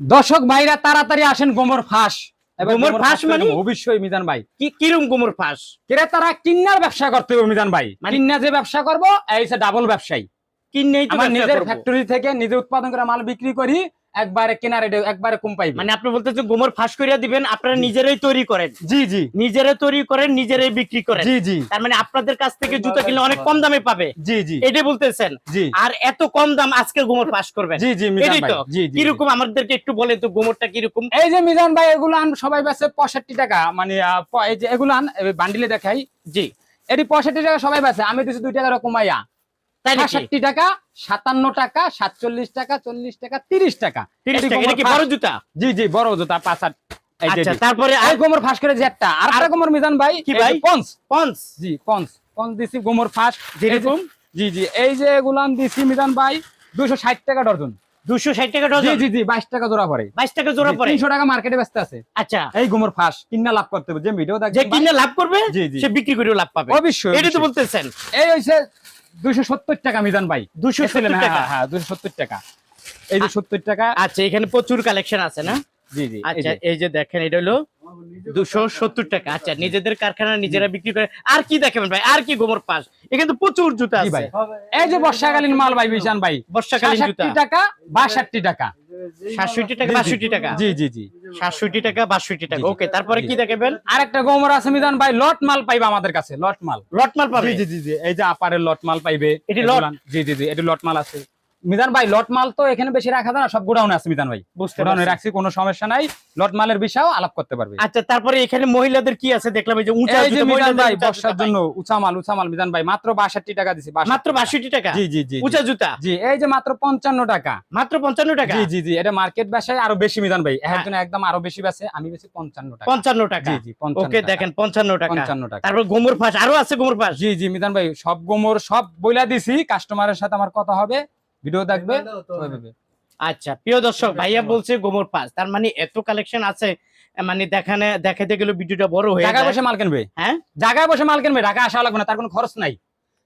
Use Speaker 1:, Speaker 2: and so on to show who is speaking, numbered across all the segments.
Speaker 1: দর্শক ভাইরা তাড়াতাড়ি আসেন গোমর ফাঁস।
Speaker 2: গোমর ফাঁস মানে?
Speaker 1: অবশ্যই মিজান ভাই।
Speaker 2: কি কিরম গোমর ফাঁস?
Speaker 1: ক্রেতারা কিন্নার ব্যবসা করতে হবে মিজান ভাই।
Speaker 2: মানে-
Speaker 1: কিন্না যে ব্যবসা করব এই ডাবল ব্যবসায়ী।
Speaker 2: কিন্নেই
Speaker 1: আমার নিজের ফ্যাক্টরি থেকে নিজে উৎপাদন করে মাল বিক্রি করি একবারে কেনা রেটে একবারে কম পাইবে।
Speaker 2: মানে আপনি বলতেছেন গোমর ফাঁস করিয়া দিবেন আপনারা নিজেরাই তৈরি করেন।
Speaker 1: জি জি।
Speaker 2: নিজেরাই তৈরি করেন নিজেরাই বিক্রি করেন।
Speaker 1: জি জি।
Speaker 2: তার মানে আপনাদের কাছ থেকে জুতো কিনলে অনেক কম দামে পাবে।
Speaker 1: জি জি।
Speaker 2: এটাই বলতেছেন।
Speaker 1: জি।
Speaker 2: আর এত কম দাম আজকে গোমর ফাঁস করবেন।
Speaker 1: জি জি মিজান
Speaker 2: এটাই
Speaker 1: ভাই।
Speaker 2: তো।
Speaker 1: জি জি
Speaker 2: কীরকম আমাদেরকে একটু বলেন তো গোমরটা কীরকম?
Speaker 1: এই যে মিজান ভাই এগুলো আন সবাই বেচে পঁয়ষট্টি টাকা। মানে এই যে এগুলো আন বান্ডিলে দেখাই।
Speaker 2: জি।
Speaker 1: এটি পঁয়ষট্টি টাকা সবাই বেচে। আমি দিচ্ছি দুই টাকা কমাইয়া।
Speaker 2: তাই নাকি?
Speaker 1: সাতষট্টি টাকা সাতান্ন টাকা সাতচল্লিশ টাকা চল্লিশ টাকা তিরিশ টাকা।
Speaker 2: তিরিশ টাকা বড় জুতা?
Speaker 1: জি জি বড় জুতা পাঁচ আট
Speaker 2: আচ্ছা। তারপরে আর
Speaker 1: গোমর ফাঁস করে একটা। আর একটা গোমর মিজান ভাই
Speaker 2: কি ভাই?
Speaker 1: পঞ্চ
Speaker 2: পঞ্চ
Speaker 1: জি পঞ্চ পঞ্চ দিছি গোমর ফাঁস।
Speaker 2: যেরকম?
Speaker 1: জি জি এই যে এগুলান দিছি মিজান ভাই দুশো ষাট টাকা ডর্জন
Speaker 2: দুশো ষাট টাকা ডজন?
Speaker 1: জি জি বাইশ টাকা জোড়া পড়ে
Speaker 2: বাইশ টাকা জোড়া পড়ে
Speaker 1: তিনশো টাকা মার্কেটে ব্যস্ত আছে।
Speaker 2: আচ্ছা।
Speaker 1: এই গোমর ফাঁস কিনা লাভ করতে হবে যে ভিডিও
Speaker 2: যে
Speaker 1: দেখবেন
Speaker 2: লাভ করবে
Speaker 1: জি, জি।
Speaker 2: সে বিক্রি করেও লাভ পাবে।
Speaker 1: অবশ্যই
Speaker 2: তো বলতেছেন।
Speaker 1: এই হইছে টাকা মিজান ভাই।
Speaker 2: টাকা?
Speaker 1: হ্যাঁ, হ্যাঁ দুশো সত্তর টাকা। এই যে সত্তর টাকা
Speaker 2: আচ্ছা এখানে প্রচুর কালেকশন আছে না?
Speaker 1: জি জি এই
Speaker 2: আচ্ছা
Speaker 1: যে।
Speaker 2: এই যে দেখেন এটা হলো দুশো সত্তর টাকা। আচ্ছা নিজেদের কারখানা নিজেরা বিক্রি করে। আর কি দেখাবেন ভাই? আর কি গোমর পাস? এখানে তো প্রচুর জুতা আছে।
Speaker 1: এই যে বর্ষাকালীন মাল ভাই বিশান ভাই।
Speaker 2: বর্ষাকালীন জুতা।
Speaker 1: টাকা বাষট্টি টাকা।
Speaker 2: সাতষট্টি টাকা
Speaker 1: জি, জি।
Speaker 2: বাষট্টি টাকা?
Speaker 1: জি জি জি।
Speaker 2: সাতষট্টি টাকা বাষট্টি টাকা।
Speaker 1: জি, জি।
Speaker 2: ওকে তারপরে কি দেখাবেন?
Speaker 1: আর একটা গোমর আছে মিজান ভাই লট মাল পাইবে আমাদের কাছে লট মাল।
Speaker 2: লট মাল পাবে?
Speaker 1: জি জি জি এই যে আপারের লট মাল পাইবে।
Speaker 2: এটি লট?
Speaker 1: জি জি জি এটি লট মাল আছে। মিজান ভাই লট মাল তো এখানে বেশি রাখা যায় না সব গোডাউনে আছে মিজান ভাই। গোডাউনে রাখছি কোনো সমস্যা নাই। লট মালের বিষয়েও আলাপ করতে পারবে।
Speaker 2: আচ্ছা তারপরে এখানে মহিলাদের কি আছে? দেখলাম এই যে উঁচা
Speaker 1: এই যে
Speaker 2: জুতা,
Speaker 1: মিজান ভাই বর্ষার জন্য উঁচা মাল উঁচা মাল মিজান ভাই মাত্র বাষট্টি টাকা দিছি
Speaker 2: মাত্র বাষট্টি টাকা?
Speaker 1: জি জি জি।
Speaker 2: উঁচা জুতা?
Speaker 1: জি এই যে মাত্র পঞ্চান্ন টাকা।
Speaker 2: মাত্র পঞ্চান্ন টাকা?
Speaker 1: জি জি জি এটা মার্কেট ব্যবসায় আরও বেশি মিজান ভাই।
Speaker 2: হ্যাঁ।
Speaker 1: একজন একদম আরও বেশি বেছে আমি বেশি পঞ্চান্ন টাকা।
Speaker 2: পঞ্চান্ন টাকা?
Speaker 1: জি জি
Speaker 2: ওকে দেখেন পঞ্চান্ন টাকা।
Speaker 1: পঞ্চান্ন টাকা।
Speaker 2: তারপর গোমর ফাঁস আরও আছে গোমর ফাঁস?
Speaker 1: জি জি মিজান ভাই সব গোমর সব বইলা দিছি কাস্টমারের সাথে আমার কথা হবে। ভিডিও দেখবে?
Speaker 2: আচ্ছা প্রিয় দর্শক ভাইয়া বলছে গোমর পাস। তার মানে এত কালেকশন আছে মানে দেখানে দেখাতে গেলে ভিডিওটা বড় হয়ে
Speaker 1: জায়গায় বসে মাল কিনবে?
Speaker 2: হ্যাঁ?
Speaker 1: জায়গায় বসে মাল কিনবে? ঢাকা আসা লাগবে না তার কোনো খরচ নাই।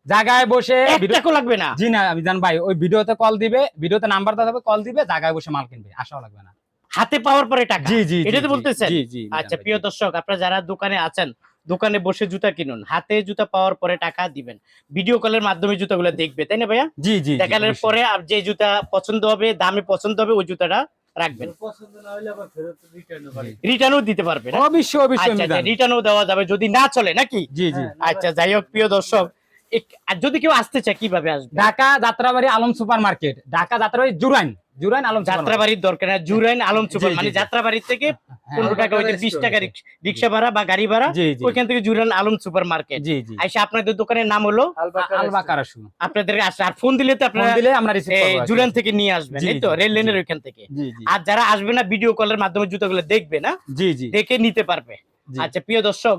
Speaker 1: জায়গায় বসে ভিডিও-
Speaker 2: লাগবে না।
Speaker 1: জি না আমি জান ভাই ওই ভিডিওতে কল দিবে ভিডিওতে নাম্বার দেওয়া কল দিবে জায়গায় বসে মাল কিনবে আসাও লাগবে না।
Speaker 2: হাতে পাওয়ার পরে টাকা।
Speaker 1: জি জি
Speaker 2: এটা তো বলতেছেন?
Speaker 1: জি জি
Speaker 2: আচ্ছা প্রিয় দর্শক আপনারা যারা দোকানে আছেন দোকানে বসে জুতা কিনুন। হাতে জুতা পাওয়ার পরে টাকা দিবেন। ভিডিও কলের মাধ্যমে জুতাগুলো দেখবে তাই না ভাইয়া?
Speaker 1: জি জি
Speaker 2: দেখানোর পরে আর যে জুতা পছন্দ হবে দামে পছন্দ হবে ওই জুতাটা রাখবেন। রিটার্নও দিতে পারবে না?
Speaker 1: অবশ্যই অবশ্যই
Speaker 2: আচ্ছা রিটার্নও দেওয়া যাবে। যদি না চলে নাকি?
Speaker 1: জি জি।
Speaker 2: আচ্ছা যাই হোক প্রিয় দর্শক এক- আর যদি কেউ আসতে চায় কীভাবে আসবে?
Speaker 1: Dhaka Jatrabari Alam super market Dhaka Jatrabari Jurain. Jurain Alam
Speaker 2: যাত্রাবাড়ির দরকার না জুরাইন আলম সুপার মানে
Speaker 1: জি।
Speaker 2: যাত্রাবাড়ি থেকে
Speaker 1: হ্যাঁ,
Speaker 2: পনেরো টাকা হইতে বিশ টাকা রিক্সা ভাড়া বা গাড়ি ভাড়া ওইখান থেকে জুরাইন আলম সুপার মার্কেট। আইসা আপনাদের দোকানের নাম হলো
Speaker 1: আলবাকারাসু
Speaker 2: আপনাদের আর ফোন দিলে তো আপনারা
Speaker 1: দিলে আমরা রিসিভ
Speaker 2: এই,
Speaker 1: করব
Speaker 2: জুরাইন থেকে নিয়ে আসবেন এই তো রেল লাইনের ওইখান থেকে। আর যারা আসবে না ভিডিও কলের মাধ্যমে জুতোগুলো দেখবে না
Speaker 1: জি জি।
Speaker 2: দেখে নিতে পারবে। আচ্ছা প্রিয় দর্শক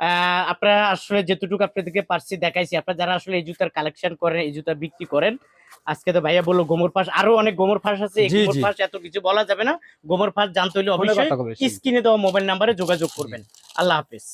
Speaker 2: আহ, আপনারা আসলে যেটুকু আপনাদেরকে পারছি দেখাইছি আপনারা যারা আসলে এই জুতার কালেকশন করেন এই জুতা বিক্রি করেন আজকে তো ভাইয়া বলল গোমর ফাঁস আরও অনেক গোমর ফাঁস আছে গোমর। ফাঁস এত কিছু বলা যাবে না। গোমর ফাঁস জানতে হলে অবশ্যই স্ক্রিনে দেওয়া মোবাইল নাম্বারে যোগাযোগ করবেন। আল্লাহ হাফেজ।